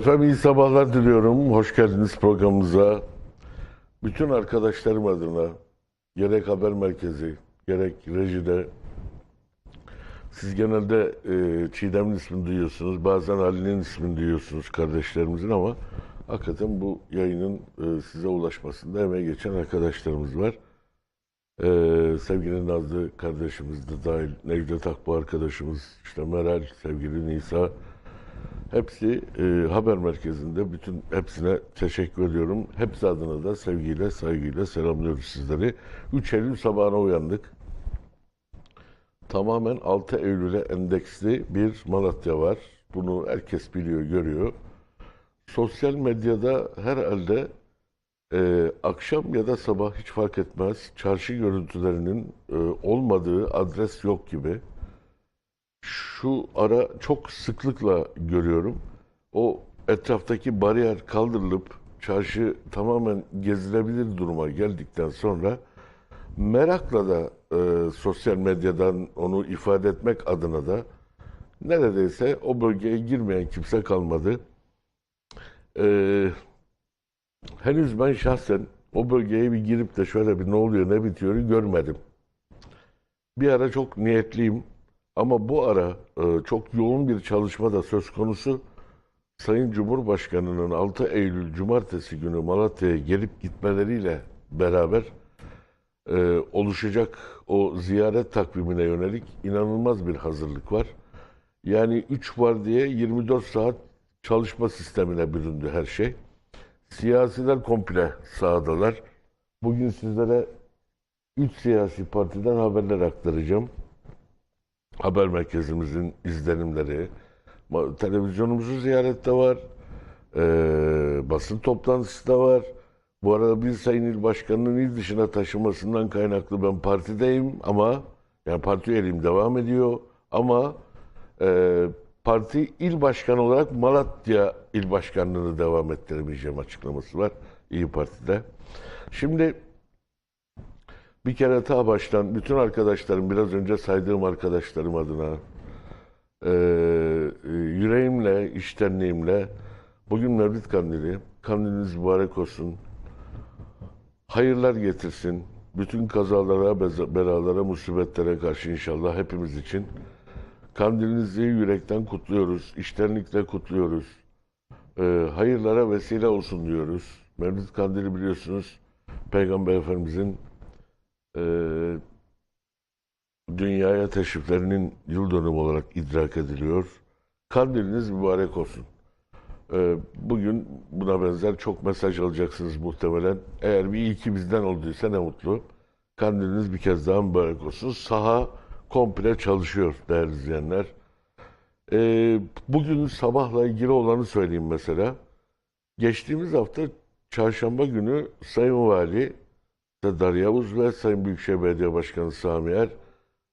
Efendim iyi sabahlar diliyorum. Hoş geldiniz programımıza. Bütün arkadaşlarım adına gerek haber merkezi, gerek rejide siz genelde e, Çiğdem'in ismini duyuyorsunuz. Bazen Ali'nin ismini duyuyorsunuz kardeşlerimizin ama hakikaten bu yayının e, size ulaşmasında emeği geçen arkadaşlarımız var. E, sevgili Nazlı kardeşimiz de dahil, Necdet Akbu arkadaşımız, işte Meral, sevgili Nisa, Hepsi e, haber merkezinde bütün hepsine teşekkür ediyorum. Hepsi adına da sevgiyle, saygıyla selamlıyoruz sizleri. 3 Eylül sabahına uyandık. Tamamen 6 Eylül'e endeksli bir Malatya var. Bunu herkes biliyor, görüyor. Sosyal medyada herhalde e, akşam ya da sabah hiç fark etmez çarşı görüntülerinin e, olmadığı adres yok gibi şu ara çok sıklıkla görüyorum. O etraftaki bariyer kaldırılıp çarşı tamamen gezilebilir duruma geldikten sonra merakla da e, sosyal medyadan onu ifade etmek adına da neredeyse o bölgeye girmeyen kimse kalmadı. E, henüz ben şahsen o bölgeye bir girip de şöyle bir ne oluyor ne bitiyor görmedim. Bir ara çok niyetliyim. Ama bu ara e, çok yoğun bir çalışma da söz konusu. Sayın Cumhurbaşkanı'nın 6 Eylül Cumartesi günü Malatya'ya gelip gitmeleriyle beraber e, oluşacak o ziyaret takvimine yönelik inanılmaz bir hazırlık var. Yani 3 var diye 24 saat çalışma sistemine büründü her şey. Siyasiler komple sahadalar. Bugün sizlere 3 siyasi partiden haberler aktaracağım haber merkezimizin izlenimleri, televizyonumuzu ziyarette var, ee, basın toplantısı da var. Bu arada bir sayın il başkanının il dışına taşınmasından kaynaklı ben partideyim ama yani parti üyeliğim devam ediyor ama e, parti il başkanı olarak Malatya il başkanlığını devam ettiremeyeceğim açıklaması var İyi Parti'de. Şimdi bir kere ta baştan bütün arkadaşlarım, biraz önce saydığım arkadaşlarım adına e, yüreğimle, iştenliğimle bugün Mevlid Kandili, kandiliniz mübarek olsun, hayırlar getirsin, bütün kazalara, belalara, musibetlere karşı inşallah hepimiz için. Kandilinizi yürekten kutluyoruz, iştenlikle kutluyoruz. E, hayırlara vesile olsun diyoruz. Mevlid Kandili biliyorsunuz Peygamber Efendimizin e, dünyaya teşriflerinin yıl dönümü olarak idrak ediliyor. Kandiliniz mübarek olsun. E, bugün buna benzer çok mesaj alacaksınız muhtemelen. Eğer bir ilki bizden olduysa ne mutlu. Kandiliniz bir kez daha mübarek olsun. Saha komple çalışıyor değerli izleyenler. E, bugün sabahla ilgili olanı söyleyeyim mesela. Geçtiğimiz hafta çarşamba günü Sayın Vali Dar Yavuz ve Sayın Büyükşehir Belediye Başkanı Sami Er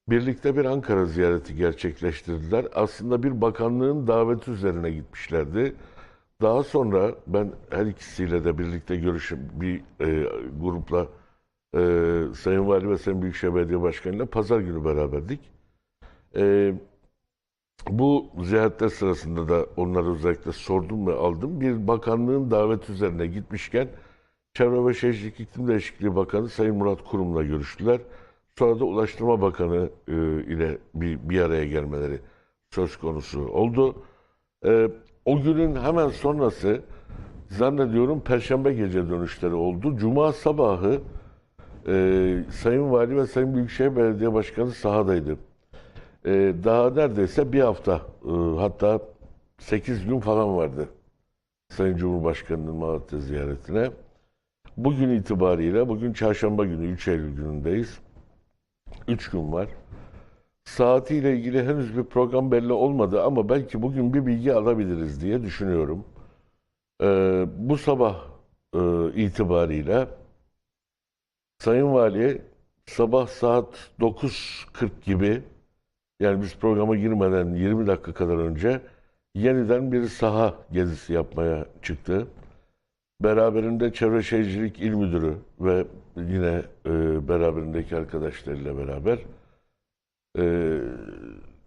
birlikte bir Ankara ziyareti gerçekleştirdiler. Aslında bir bakanlığın daveti üzerine gitmişlerdi. Daha sonra ben her ikisiyle de birlikte görüşüp bir e, grupla e, Sayın Vali ve Sayın Büyükşehir Belediye Başkanı ile pazar günü beraberdik. E, bu ziyaretler sırasında da onları özellikle sordum ve aldım. Bir bakanlığın davet üzerine gitmişken Çevre ve Şehircilik İklim Değişikliği Bakanı Sayın Murat Kurum'la görüştüler. Sonra da Ulaştırma Bakanı e, ile bir, bir araya gelmeleri söz konusu oldu. E, o günün hemen sonrası zannediyorum Perşembe gece dönüşleri oldu. Cuma sabahı e, Sayın Vali ve Sayın Büyükşehir Belediye Başkanı sahadaydı. E, daha neredeyse bir hafta e, hatta 8 gün falan vardı Sayın Cumhurbaşkanı'nın Malatya ziyaretine. Bugün itibariyle, bugün çarşamba günü 3 Eylül günündeyiz. 3 gün var. Saatiyle ilgili henüz bir program belli olmadı ama belki bugün bir bilgi alabiliriz diye düşünüyorum. Ee, bu sabah e, itibariyle Sayın Vali sabah saat 9.40 gibi yani biz programa girmeden 20 dakika kadar önce yeniden bir saha gezisi yapmaya çıktı. Beraberinde Çevre Şehircilik İl Müdürü ve yine e, beraberindeki arkadaşlarıyla beraber e,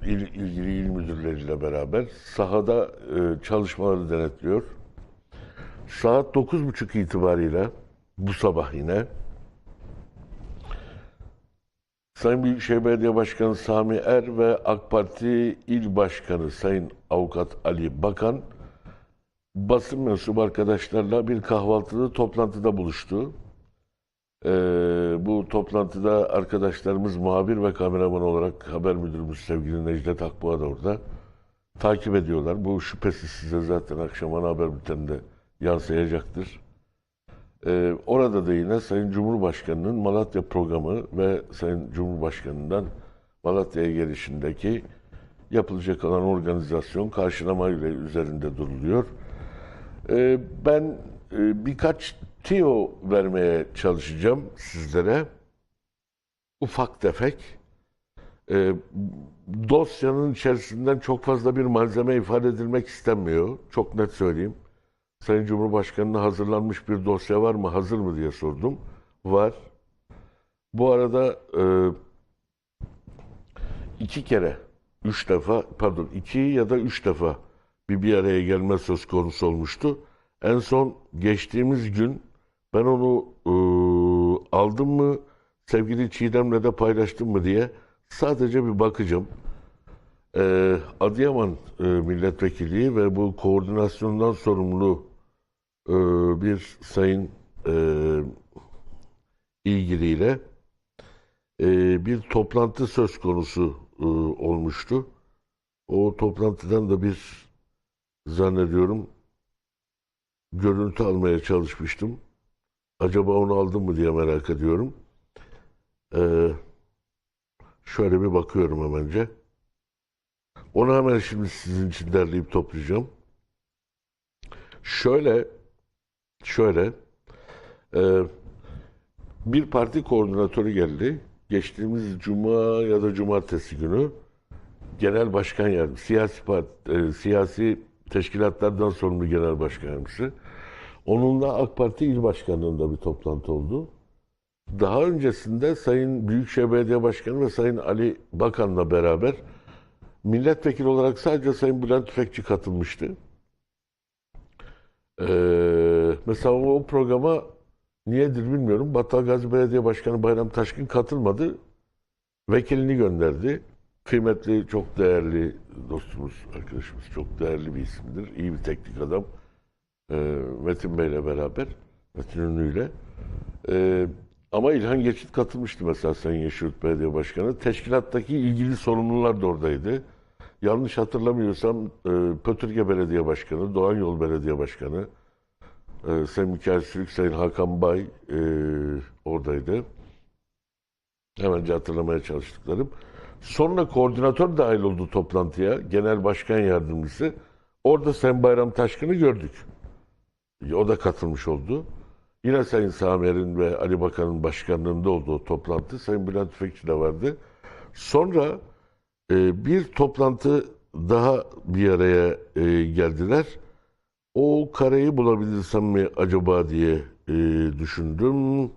il, ilgili il müdürleriyle beraber sahada e, çalışmaları denetliyor. Saat 9.30 itibariyle bu sabah yine Sayın Büyükşehir Belediye Başkanı Sami Er ve AK Parti İl Başkanı Sayın Avukat Ali Bakan basın mensubu arkadaşlarla bir kahvaltıda toplantıda buluştu. Ee, bu toplantıda arkadaşlarımız muhabir ve kameraman olarak haber müdürümüz sevgili Necdet Akboğa da orada takip ediyorlar. Bu şüphesiz size zaten akşam ana haber bülteninde yansıyacaktır. Ee, orada da yine Sayın Cumhurbaşkanı'nın Malatya programı ve Sayın Cumhurbaşkanı'ndan Malatya'ya gelişindeki yapılacak olan organizasyon karşılama ile üzerinde duruluyor. Ee, ben e, birkaç tiyo vermeye çalışacağım sizlere. Ufak tefek. Ee, dosyanın içerisinden çok fazla bir malzeme ifade edilmek istenmiyor. Çok net söyleyeyim. Sayın Cumhurbaşkanı'na hazırlanmış bir dosya var mı, hazır mı diye sordum. Var. Bu arada e, iki kere, üç defa, pardon iki ya da üç defa bir bir araya gelme söz konusu olmuştu. En son geçtiğimiz gün ben onu e, aldım mı, sevgili Çiğdem'le de paylaştım mı diye sadece bir bakacağım. E, Adıyaman e, milletvekili ve bu koordinasyondan sorumlu e, bir sayın e, ilgiliyle e, bir toplantı söz konusu e, olmuştu. O toplantıdan da bir zannediyorum görüntü almaya çalışmıştım. Acaba onu aldım mı diye merak ediyorum. Ee, şöyle bir bakıyorum hemenci. Onu hemen şimdi sizin için derleyip toplayacağım. Şöyle, şöyle, e, bir parti koordinatörü geldi. Geçtiğimiz cuma ya da cumartesi günü genel başkan yardımcısı, siyasi parti, e, siyasi teşkilatlardan sorumlu genel başkan yardımcısı. Onunla AK Parti il başkanlığında bir toplantı oldu. Daha öncesinde Sayın Büyükşehir Belediye Başkanı ve Sayın Ali Bakan'la beraber milletvekili olarak sadece Sayın Bülent Tüfekçi katılmıştı. Ee, mesela o programa niyedir bilmiyorum. Battal Gazi Belediye Başkanı Bayram Taşkın katılmadı. Vekilini gönderdi. Kıymetli, çok değerli dostumuz, arkadaşımız, çok değerli bir isimdir. İyi bir teknik adam. Ee, Metin Bey'le beraber, Metin Ünlü'yle. Ee, ama İlhan Geçit katılmıştı mesela Sayın Yeşilyurt Belediye Başkanı. Teşkilattaki ilgili sorumlular da oradaydı. Yanlış hatırlamıyorsam e, Pötürge Belediye Başkanı, Doğan Yol Belediye Başkanı, e, Sayın Mikail Sürük, Sayın Hakan Bay e, oradaydı. Hemen hatırlamaya çalıştıklarım. Sonra koordinatör dahil oldu toplantıya, genel başkan yardımcısı. Orada Sayın Bayram Taşkın'ı gördük. O da katılmış oldu. Yine Sayın Samer'in ve Ali Bakan'ın başkanlığında olduğu toplantı. Sayın Bülent Tüfekçi de vardı. Sonra e, bir toplantı daha bir araya e, geldiler. O kareyi bulabilirsem mi acaba diye e, düşündüm.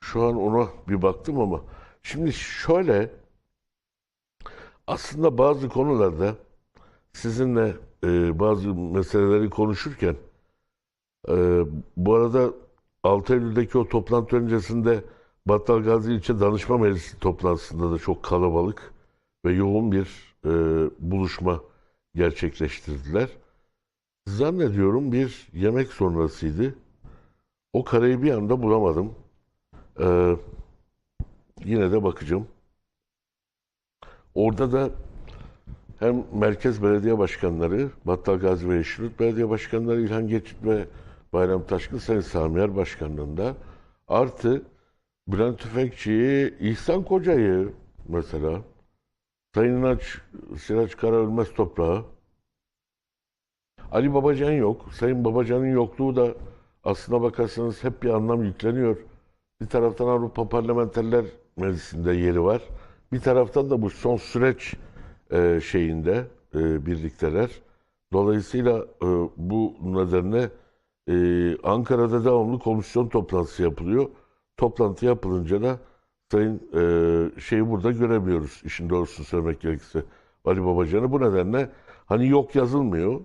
Şu an ona bir baktım ama şimdi şöyle aslında bazı konularda sizinle e, bazı meseleleri konuşurken e, bu arada 6 Eylül'deki o toplantı öncesinde Battal Gazi İlçe Danışma Meclisi toplantısında da çok kalabalık ve yoğun bir e, buluşma gerçekleştirdiler. Zannediyorum bir yemek sonrasıydı. O kareyi bir anda bulamadım. Ee, yine de bakacağım. Orada da hem Merkez Belediye Başkanları, Battal Gazi ve Yeşilyurt Belediye Başkanları İlhan Geçit ve Bayram Taşkın Sayın Samiyer Başkanlığında artı Bülent Tüfekçi'yi, İhsan Koca'yı mesela, Sayın İnaç, Siraç Kara Ölmez Toprağı, Ali Babacan yok. Sayın Babacan'ın yokluğu da aslına bakarsanız hep bir anlam yükleniyor. Bir taraftan Avrupa Parlamenterler Meclisi'nde yeri var. Bir taraftan da bu son süreç e, şeyinde e, birlikteler. Dolayısıyla e, bu nedenle e, Ankara'da devamlı komisyon toplantısı yapılıyor. Toplantı yapılınca da Sayın e, şeyi burada göremiyoruz işin doğrusunu söylemek gerekirse. Ali Babacan'ı bu nedenle hani yok yazılmıyor.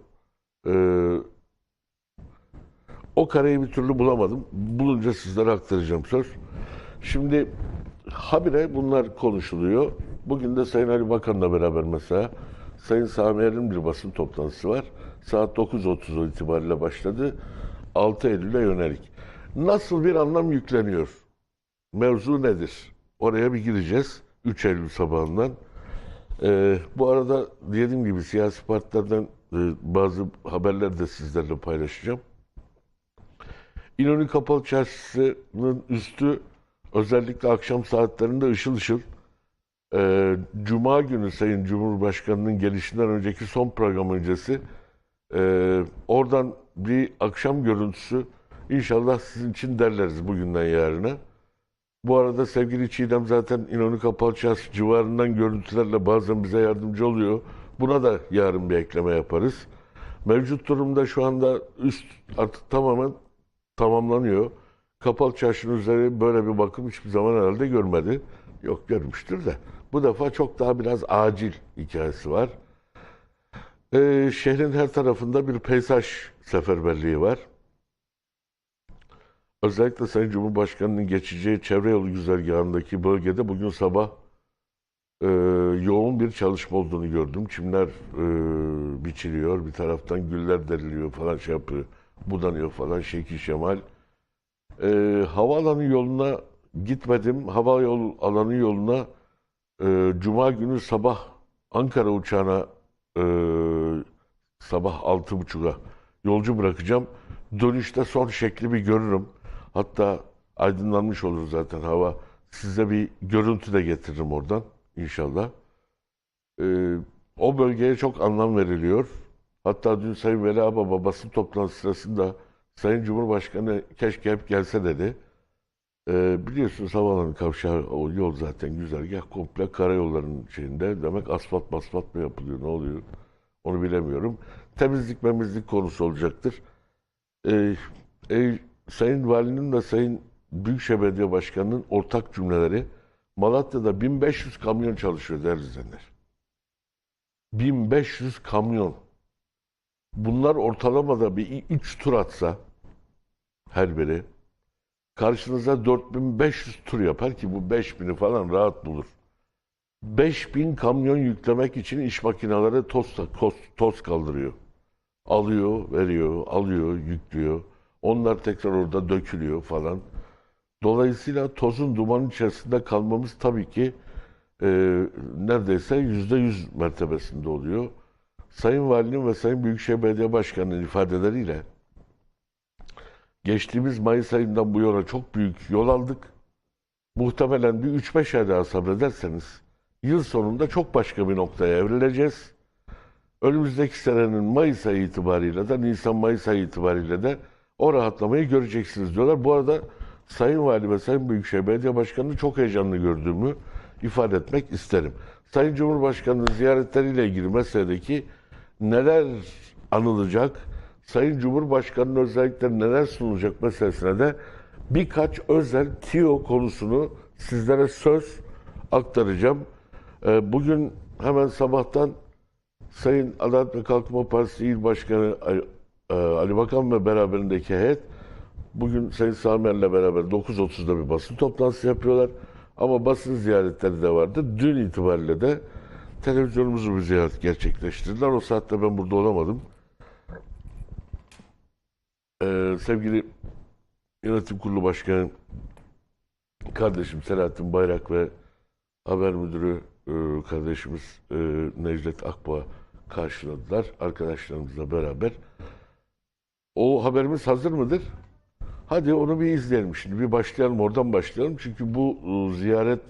E, o kareyi bir türlü bulamadım. Bulunca sizlere aktaracağım söz. Şimdi habire bunlar konuşuluyor. Bugün de Sayın Ali Bakan'la beraber mesela Sayın Sami Er'in bir basın toplantısı var. Saat 9.30 itibariyle başladı. 6 Eylül'e yönelik. Nasıl bir anlam yükleniyor? Mevzu nedir? Oraya bir gireceğiz. 3 Eylül sabahından. Ee, bu arada dediğim gibi siyasi partilerden e, bazı haberler de sizlerle paylaşacağım. İnönü Kapalı Çarşısı'nın üstü özellikle akşam saatlerinde ışıl ışıl. Ee, Cuma günü Sayın Cumhurbaşkanı'nın gelişinden önceki son program öncesi e, oradan bir akşam görüntüsü inşallah sizin için derleriz bugünden yarına. Bu arada sevgili Çiğdem zaten İnönü Kapalı Çarşı civarından görüntülerle bazen bize yardımcı oluyor. Buna da yarın bir ekleme yaparız. Mevcut durumda şu anda üst artık tamamen tamamlanıyor. Kapalı Çarşı'nın üzeri böyle bir bakım hiçbir zaman herhalde görmedi. Yok görmüştür de. Bu defa çok daha biraz acil hikayesi var. Ee, şehrin her tarafında bir peyzaj seferberliği var. Özellikle Sayın Cumhurbaşkanı'nın geçeceği çevre yolu güzergahındaki bölgede bugün sabah e, yoğun bir çalışma olduğunu gördüm. Çimler e, biçiliyor, bir taraftan güller deriliyor falan şey yapıyor, budanıyor falan şekil şemal. E, havaalanı yoluna gitmedim. Hava yol alanı yoluna e, Cuma günü sabah Ankara uçağına e, sabah altı buçuğa yolcu bırakacağım. Dönüşte son şekli bir görürüm. Hatta aydınlanmış olur zaten hava. Size bir görüntü de getiririm oradan inşallah. Ee, o bölgeye çok anlam veriliyor. Hatta dün Sayın Veli Ağababa basın toplantısı sırasında Sayın Cumhurbaşkanı keşke hep gelse dedi. Ee, biliyorsunuz havaalanı kavşağı o yol zaten güzergah komple karayollarının şeyinde. Demek asfalt masfalt mı yapılıyor ne oluyor onu bilemiyorum. Temizlik memizlik konusu olacaktır. Ee, e, Sayın Valinin ve Sayın Büyükşehir Belediye Başkanı'nın ortak cümleleri Malatya'da 1500 kamyon çalışıyor değerli izleyenler. 1500 kamyon. Bunlar ortalamada bir 3 tur atsa her biri karşınıza 4500 tur yapar ki bu 5000'i falan rahat bulur. 5000 kamyon yüklemek için iş makineleri toz, toz, toz kaldırıyor. Alıyor, veriyor, alıyor, yüklüyor. Onlar tekrar orada dökülüyor falan. Dolayısıyla tozun dumanın içerisinde kalmamız tabii ki e, neredeyse yüzde yüz mertebesinde oluyor. Sayın Valinin ve Sayın Büyükşehir Belediye Başkanı'nın ifadeleriyle geçtiğimiz Mayıs ayından bu yana çok büyük yol aldık. Muhtemelen bir 3-5 ay daha sabrederseniz yıl sonunda çok başka bir noktaya evrileceğiz. Önümüzdeki senenin Mayıs ayı itibariyle de Nisan-Mayıs ayı itibariyle de o rahatlamayı göreceksiniz diyorlar. Bu arada Sayın Vali ve Sayın Büyükşehir Belediye Başkanı'nı çok heyecanlı gördüğümü ifade etmek isterim. Sayın Cumhurbaşkanı'nın ziyaretleriyle ilgili meseledeki neler anılacak, Sayın Cumhurbaşkanı'nın özellikle neler sunulacak meselesine de birkaç özel TİO konusunu sizlere söz aktaracağım. Ee, Bugün hemen sabahtan Sayın Adalet ve Kalkınma Partisi İl Başkanı Ali- e, Ali Bakan ve beraberindeki heyet bugün Sayın Samer'le beraber 9.30'da bir basın toplantısı yapıyorlar. Ama basın ziyaretleri de vardı. Dün itibariyle de televizyonumuzu bir ziyaret gerçekleştirdiler. O saatte ben burada olamadım. Ee, sevgili Yönetim Kurulu Başkanı kardeşim Selahattin Bayrak ve haber müdürü e, kardeşimiz e, Necdet Akbağ karşıladılar arkadaşlarımızla beraber. O haberimiz hazır mıdır? Hadi onu bir izleyelim şimdi. Bir başlayalım oradan başlayalım. Çünkü bu e, ziyaret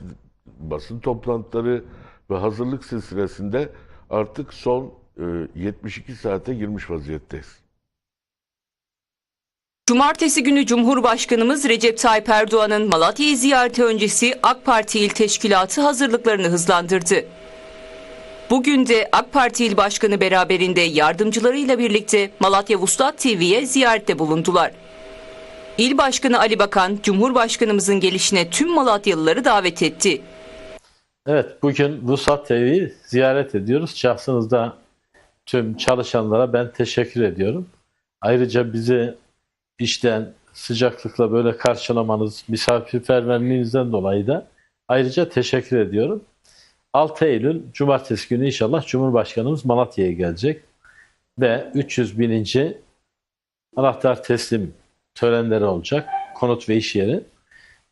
basın toplantıları ve hazırlık silsilesinde artık son e, 72 saate girmiş vaziyetteyiz. Cumartesi günü Cumhurbaşkanımız Recep Tayyip Erdoğan'ın Malatya'yı ziyareti öncesi AK Parti İl Teşkilatı hazırlıklarını hızlandırdı. Bugün de AK Parti İl Başkanı beraberinde yardımcılarıyla birlikte Malatya Vuslat TV'ye ziyarette bulundular. İl Başkanı Ali Bakan, Cumhurbaşkanımızın gelişine tüm Malatyalıları davet etti. Evet, bugün Vuslat TV'yi ziyaret ediyoruz. Şahsınızda tüm çalışanlara ben teşekkür ediyorum. Ayrıca bizi işten sıcaklıkla böyle karşılamanız, misafirperverliğinizden dolayı da ayrıca teşekkür ediyorum. 6 Eylül Cumartesi günü inşallah Cumhurbaşkanımız Malatya'ya gelecek ve 300 bininci anahtar teslim törenleri olacak. Konut ve iş yeri.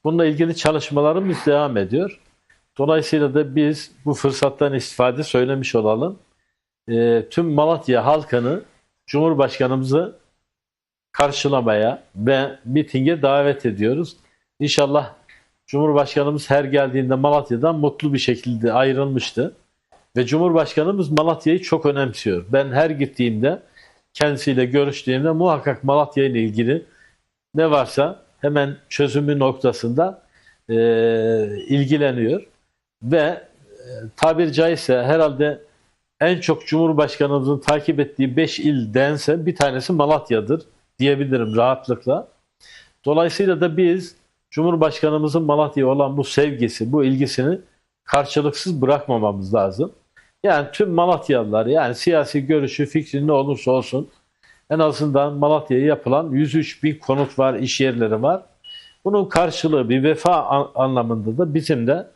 Bununla ilgili çalışmalarımız devam ediyor. Dolayısıyla da biz bu fırsattan istifade söylemiş olalım. Ee, tüm Malatya halkını Cumhurbaşkanımızı karşılamaya ve mitinge davet ediyoruz. İnşallah Cumhurbaşkanımız her geldiğinde Malatya'dan mutlu bir şekilde ayrılmıştı. Ve Cumhurbaşkanımız Malatya'yı çok önemsiyor. Ben her gittiğimde kendisiyle görüştüğümde muhakkak Malatya ile ilgili ne varsa hemen çözümü noktasında e, ilgileniyor ve e, tabir caizse herhalde en çok Cumhurbaşkanımızın takip ettiği 5 il dense bir tanesi Malatya'dır diyebilirim rahatlıkla. Dolayısıyla da biz Cumhurbaşkanımızın Malatya'ya olan bu sevgisi, bu ilgisini karşılıksız bırakmamamız lazım. Yani tüm Malatyalılar yani siyasi görüşü, fikri ne olursa olsun en azından Malatya'ya yapılan 103 bin konut var, iş yerleri var. Bunun karşılığı bir vefa an- anlamında da bizim de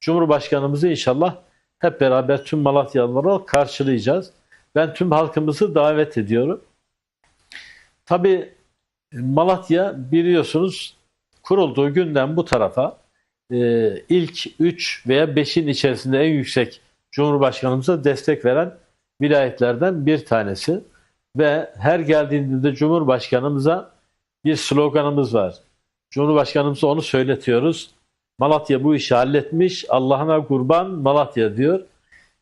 Cumhurbaşkanımızı inşallah hep beraber tüm Malatyalılara karşılayacağız. Ben tüm halkımızı davet ediyorum. Tabii Malatya biliyorsunuz kurulduğu günden bu tarafa e, ilk 3 veya 5'in içerisinde en yüksek Cumhurbaşkanımıza destek veren vilayetlerden bir tanesi. Ve her geldiğinde de Cumhurbaşkanımıza bir sloganımız var. Cumhurbaşkanımıza onu söyletiyoruz. Malatya bu işi halletmiş. Allah'ına kurban Malatya diyor.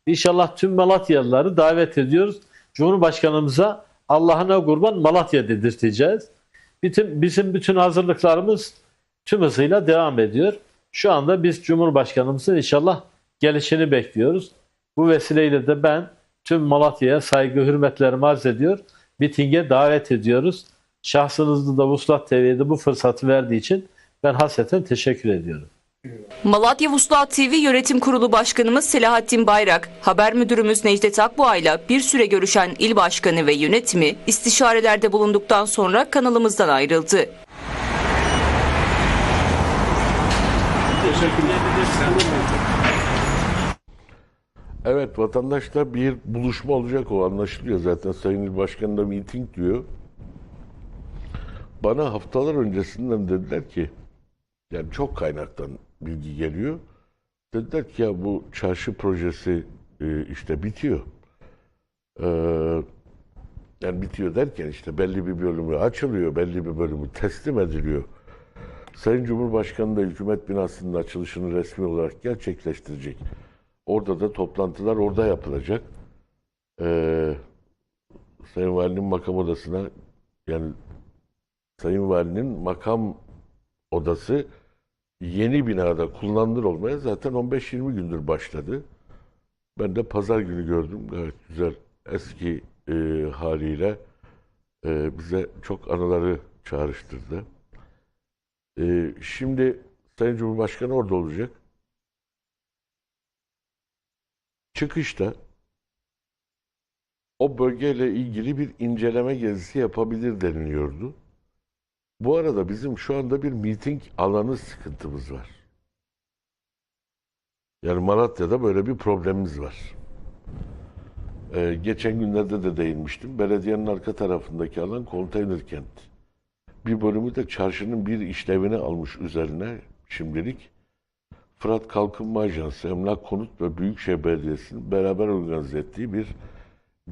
İnşallah tüm Malatyalıları davet ediyoruz. Cumhurbaşkanımıza Allah'ına kurban Malatya dedirteceğiz. Bütün, bizim bütün hazırlıklarımız tüm hızıyla devam ediyor. Şu anda biz Cumhurbaşkanımızın inşallah gelişini bekliyoruz. Bu vesileyle de ben tüm Malatya'ya saygı hürmetlerimi arz ediyor. Mitinge davet ediyoruz. Şahsınızda da Vuslat TV'de bu fırsatı verdiği için ben hasreten teşekkür ediyorum. Malatya Vuslat TV Yönetim Kurulu Başkanımız Selahattin Bayrak, Haber Müdürümüz Necdet Akboğa'yla bir süre görüşen il başkanı ve yönetimi istişarelerde bulunduktan sonra kanalımızdan ayrıldı. Evet vatandaşla bir buluşma olacak o anlaşılıyor zaten. Sayın İl Başkanı da miting diyor. Bana haftalar öncesinden dediler ki yani çok kaynaktan bilgi geliyor. Dediler ki ya bu çarşı projesi e, işte bitiyor. Ee, yani bitiyor derken işte belli bir bölümü açılıyor, belli bir bölümü teslim ediliyor. Sayın Cumhurbaşkanı da hükümet binasının açılışını resmi olarak gerçekleştirecek. Orada da toplantılar orada yapılacak. Ee, Sayın Valinin makam odasına yani Sayın Valinin makam odası yeni binada kullanılır olmaya zaten 15-20 gündür başladı. Ben de pazar günü gördüm. Gayet güzel eski e, haliyle e, bize çok anıları çağrıştırdı. E, şimdi Sayın Cumhurbaşkanı orada olacak. Çıkışta o bölgeyle ilgili bir inceleme gezisi yapabilir deniliyordu. Bu arada bizim şu anda bir miting alanı sıkıntımız var. Yani Malatya'da böyle bir problemimiz var. Ee, geçen günlerde de değinmiştim. Belediyenin arka tarafındaki alan konteyner kent. Bir bölümü de çarşının bir işlevini almış üzerine şimdilik. Fırat Kalkınma Ajansı, Emlak Konut ve Büyükşehir Belediyesi'nin beraber organize ettiği bir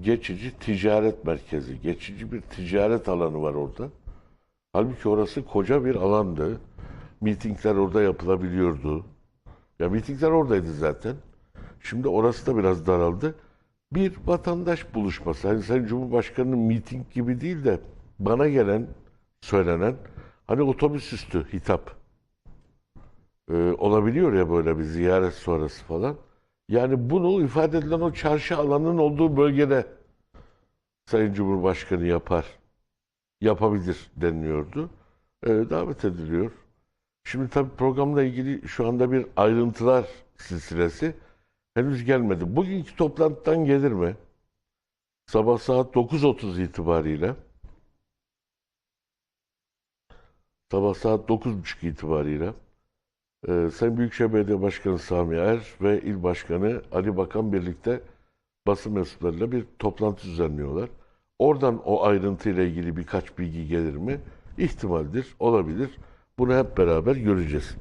geçici ticaret merkezi, geçici bir ticaret alanı var orada. Halbuki orası koca bir alandı. Mitingler orada yapılabiliyordu. Ya mitingler oradaydı zaten. Şimdi orası da biraz daraldı. Bir vatandaş buluşması. Hani Sayın Cumhurbaşkanı'nın miting gibi değil de bana gelen, söylenen hani otobüs üstü hitap e, olabiliyor ya böyle bir ziyaret sonrası falan. Yani bunu ifade edilen o çarşı alanının olduğu bölgede Sayın Cumhurbaşkanı yapar, yapabilir deniliyordu. e, davet ediliyor. Şimdi tabii programla ilgili şu anda bir ayrıntılar silsilesi henüz gelmedi. Bugünkü toplantıdan gelir mi? Sabah saat 9.30 itibariyle sabah saat 9.30 itibariyle e, Sayın Büyükşehir Belediye Başkanı Sami Er ve İl Başkanı Ali Bakan birlikte basın mensuplarıyla bir toplantı düzenliyorlar. Oradan o ayrıntıyla ilgili birkaç bilgi gelir mi? İhtimaldir, olabilir. Bunu hep beraber göreceğiz.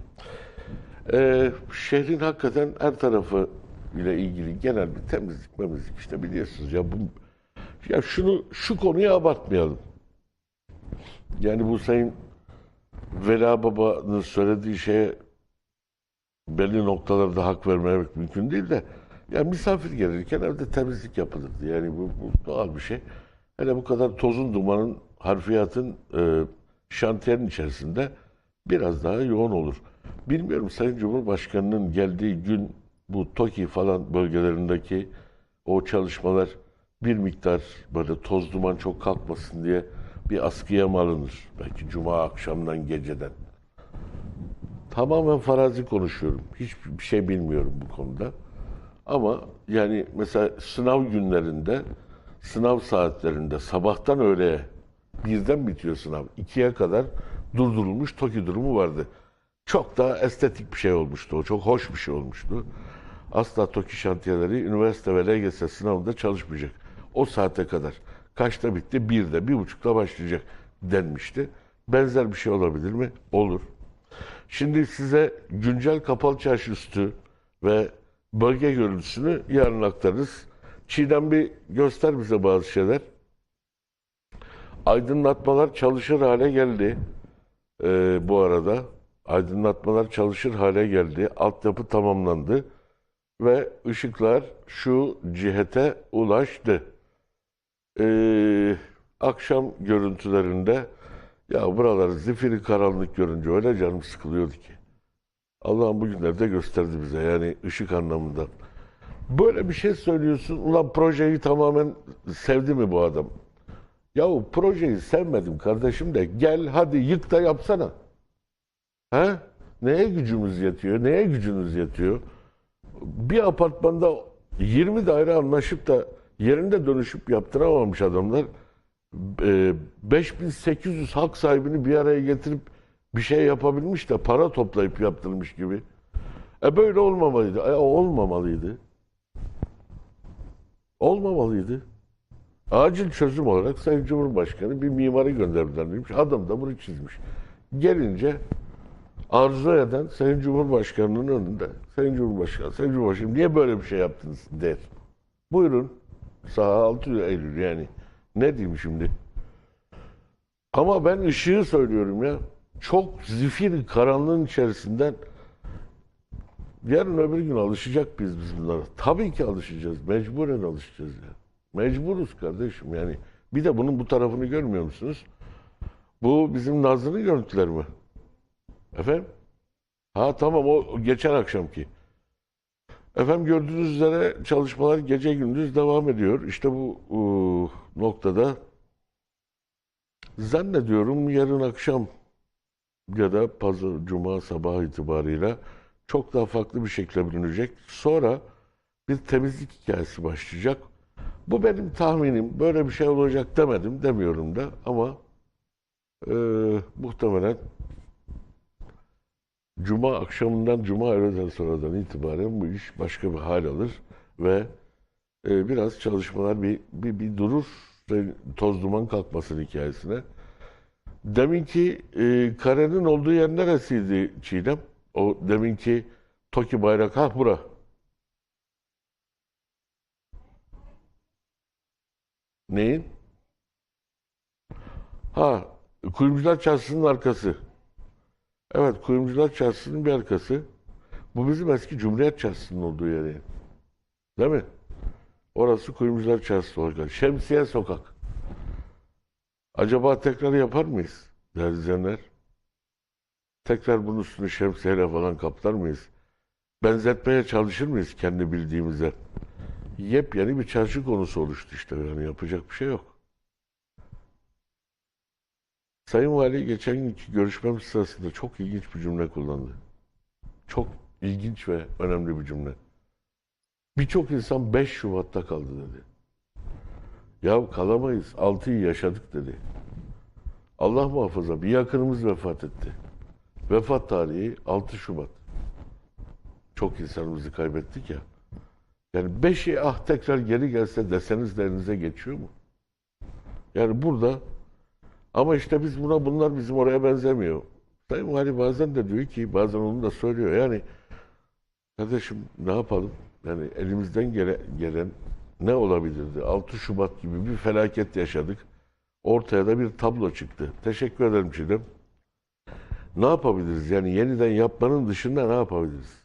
Ee, şehrin hakikaten her tarafı ile ilgili genel bir temizlik memizlik işte biliyorsunuz ya bu ya şunu şu konuyu abartmayalım. Yani bu sayın Vela Baba'nın söylediği şeye belli noktalarda hak vermemek mümkün değil de ya misafir gelirken evde temizlik yapılırdı. Yani bu, bu doğal bir şey. Hele bu kadar tozun dumanın harfiyatın e, şantiyerin içerisinde biraz daha yoğun olur. Bilmiyorum Sayın Cumhurbaşkanı'nın geldiği gün bu TOKİ falan bölgelerindeki o çalışmalar bir miktar böyle toz duman çok kalkmasın diye bir askıya mı alınır? Belki cuma akşamdan geceden. Tamamen farazi konuşuyorum. Hiçbir şey bilmiyorum bu konuda. Ama yani mesela sınav günlerinde, sınav saatlerinde sabahtan öğleye birden bitiyor sınav. ikiye kadar durdurulmuş TOKİ durumu vardı. Çok da estetik bir şey olmuştu o. Çok hoş bir şey olmuştu. Asla TOKİ şantiyeleri üniversite ve LGS sınavında çalışmayacak. O saate kadar. Kaçta bitti? Birde, bir buçukta başlayacak denmişti. Benzer bir şey olabilir mi? Olur. Şimdi size güncel kapalı çarşı üstü ve bölge görüntüsünü yarın aktarırız. Çiğdem bir göster bize bazı şeyler. Aydınlatmalar çalışır hale geldi. Ee, bu arada aydınlatmalar çalışır hale geldi. Altyapı tamamlandı ve ışıklar şu cihete ulaştı. Ee, akşam görüntülerinde ya buralar zifiri karanlık görünce öyle canım sıkılıyordu ki. Allah'ım bugünlerde gösterdi bize yani ışık anlamında. Böyle bir şey söylüyorsun. Ulan projeyi tamamen sevdi mi bu adam? Yahu projeyi sevmedim kardeşim de gel hadi yık da yapsana. He? Neye gücümüz yetiyor? Neye gücünüz yetiyor? Bir apartmanda 20 daire anlaşıp da yerinde dönüşüp yaptıramamış adamlar e, 5800 hak sahibini bir araya getirip bir şey yapabilmiş de para toplayıp yaptırmış gibi. E böyle olmamalıydı. E, olmamalıydı. Olmamalıydı. Acil çözüm olarak Sayın Cumhurbaşkanı bir mimarı gönderdiler demiş. Adam da bunu çizmiş. Gelince arzu eden Sayın Cumhurbaşkanı'nın önünde Sayın Cumhurbaşkanı, Sayın Cumhurbaşkanı niye böyle bir şey yaptınız der. Buyurun. Saha 6 Eylül yani. Ne diyeyim şimdi? Ama ben ışığı söylüyorum ya. Çok zifir karanlığın içerisinden yarın öbür gün alışacak biz biz bunlara. Tabii ki alışacağız. Mecburen alışacağız ya. Mecburuz kardeşim yani. Bir de bunun bu tarafını görmüyor musunuz? Bu bizim Nazlı'nın görüntüleri mi? Efendim? Ha tamam o geçen akşamki. Efendim gördüğünüz üzere çalışmalar gece gündüz devam ediyor. İşte bu ıı, noktada zannediyorum yarın akşam ya da pazar, cuma sabah itibarıyla çok daha farklı bir şekilde bilinecek. Sonra bir temizlik hikayesi başlayacak. Bu benim tahminim. Böyle bir şey olacak demedim, demiyorum da ama e, muhtemelen Cuma akşamından, Cuma öğleden sonradan itibaren bu iş başka bir hal alır ve e, biraz çalışmalar bir, bir, bir durur toz duman kalkmasın hikayesine. Deminki e, karenin olduğu yer neresiydi Çiğdem? O deminki Toki bayrak, ha bura. Neyin? Ha, Kuyumcular Çarşısı'nın arkası. Evet, Kuyumcular Çarşısı'nın bir arkası. Bu bizim eski Cumhuriyet Çarşısı'nın olduğu yer yani. Değil mi? Orası Kuyumcular Çarşısı olacak. Şemsiye Sokak. Acaba tekrar yapar mıyız değerli izleyenler? Tekrar bunun üstünü şemsiyeyle falan kaplar mıyız? Benzetmeye çalışır mıyız kendi bildiğimize? Yepyeni bir çarşı konusu oluştu işte. Yani yapacak bir şey yok. Sayın Vali geçen günkü görüşmemiz sırasında çok ilginç bir cümle kullandı. Çok ilginç ve önemli bir cümle. Birçok insan 5 Şubat'ta kaldı dedi. Ya kalamayız. 6'yı yaşadık dedi. Allah muhafaza bir yakınımız vefat etti. Vefat tarihi 6 Şubat. Çok insanımızı kaybettik ya. Yani 5'i ah tekrar geri gelse deseniz de geçiyor mu? Yani burada ama işte biz buna bunlar bizim oraya benzemiyor. Sayın Vali bazen de diyor ki bazen onu da söylüyor. Yani kardeşim ne yapalım? Yani elimizden gele- gelen ne olabilirdi? 6 Şubat gibi bir felaket yaşadık. Ortaya da bir tablo çıktı. Teşekkür ederim Çiğdem. Ne yapabiliriz? Yani yeniden yapmanın dışında ne yapabiliriz?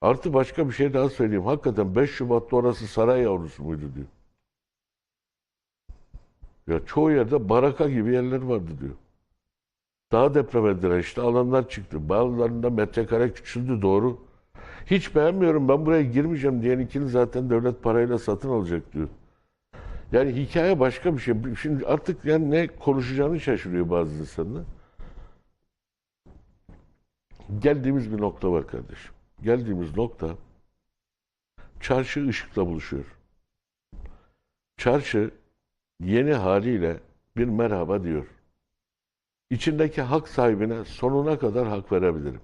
Artı başka bir şey daha söyleyeyim. Hakikaten 5 Şubat'ta orası saray yavrusu muydu diyor. Ya çoğu yerde baraka gibi yerler vardı diyor. Daha depreme dirençli alanlar çıktı. Bazılarında metrekare küçüldü doğru. Hiç beğenmiyorum ben buraya girmeyeceğim diyen ikini zaten devlet parayla satın alacak diyor. Yani hikaye başka bir şey. Şimdi artık yani ne konuşacağını şaşırıyor bazı insanlar. Geldiğimiz bir nokta var kardeşim. Geldiğimiz nokta çarşı ışıkla buluşuyor. Çarşı yeni haliyle bir merhaba diyor. İçindeki hak sahibine sonuna kadar hak verebilirim.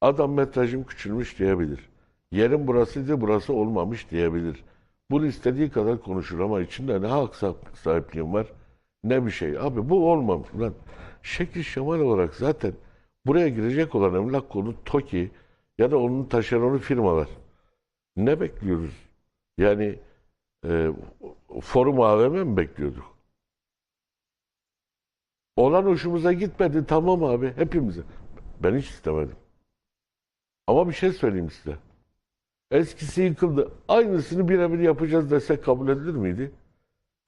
Adam metrajım küçülmüş diyebilir. Yerim burasıydı burası olmamış diyebilir. Bunu istediği kadar konuşur ama içinde ne hak sah- sahipliğim var ne bir şey. Abi bu olmamış. Ulan şekil şemal olarak zaten buraya girecek olan emlak konu TOKİ ya da onun taşeronu firmalar. Ne bekliyoruz? Yani e, forum AVM mi bekliyorduk? Olan hoşumuza gitmedi tamam abi hepimize. Ben hiç istemedim. Ama bir şey söyleyeyim size. Eskisi yıkıldı. Aynısını birebir yapacağız desek kabul edilir miydi?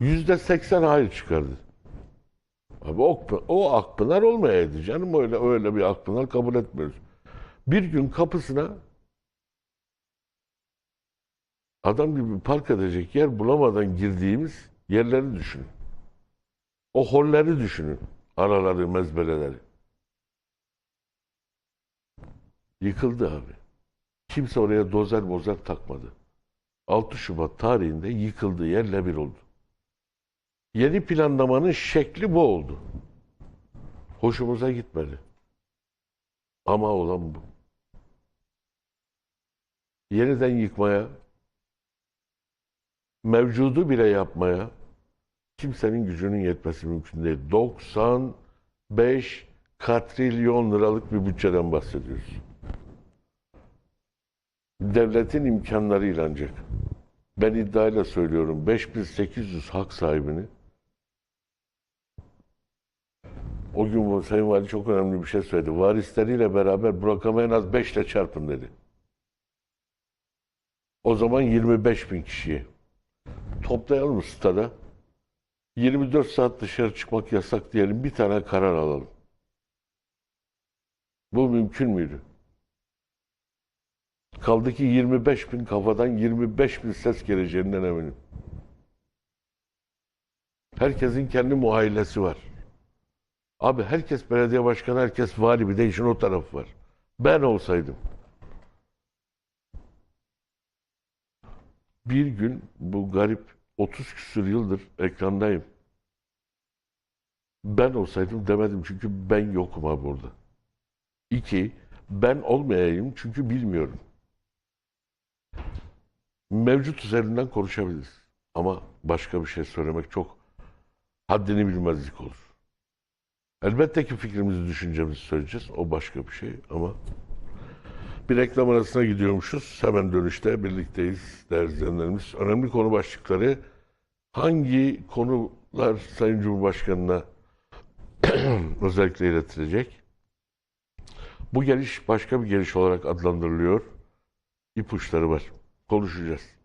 Yüzde seksen hayır çıkardı. Abi o, o Akpınar olmayaydı canım öyle öyle bir Akpınar kabul etmiyoruz. Bir gün kapısına adam gibi park edecek yer bulamadan girdiğimiz yerleri düşünün. O holleri düşünün. Araları, mezbeleleri. Yıkıldı abi. Kimse oraya dozer mozer takmadı. 6 Şubat tarihinde yıkıldığı yerle bir oldu. Yeni planlamanın şekli bu oldu. Hoşumuza gitmedi. Ama olan bu. Yeniden yıkmaya, mevcudu bile yapmaya kimsenin gücünün yetmesi mümkün değil. 95 katrilyon liralık bir bütçeden bahsediyoruz. Devletin imkanlarıyla ancak. Ben iddiayla söylüyorum 5800 hak sahibini o gün Sayın Vali çok önemli bir şey söyledi. Varisleriyle beraber bu rakamı en az 5 ile çarpın dedi. O zaman 25 bin kişiyi. Toplayalım stada. 24 saat dışarı çıkmak yasak diyelim. Bir tane karar alalım. Bu mümkün müydü? Kaldı ki 25 bin kafadan 25 bin ses geleceğinden eminim. Herkesin kendi muhayyilesi var. Abi herkes belediye başkanı, herkes vali bir de işin o tarafı var. Ben olsaydım. Bir gün bu garip 30 küsur yıldır ekrandayım. Ben olsaydım demedim çünkü ben yokum abi orada. İki, ben olmayayım çünkü bilmiyorum. Mevcut üzerinden konuşabiliriz. Ama başka bir şey söylemek çok haddini bilmezlik olur. Elbette ki fikrimizi, düşüncemizi söyleyeceğiz. O başka bir şey ama bir reklam arasına gidiyormuşuz. Hemen dönüşte birlikteyiz değerli. Önemli konu başlıkları hangi konular Sayın Cumhurbaşkanı'na özellikle iletilecek? Bu geliş başka bir geliş olarak adlandırılıyor. İpuçları var. Konuşacağız.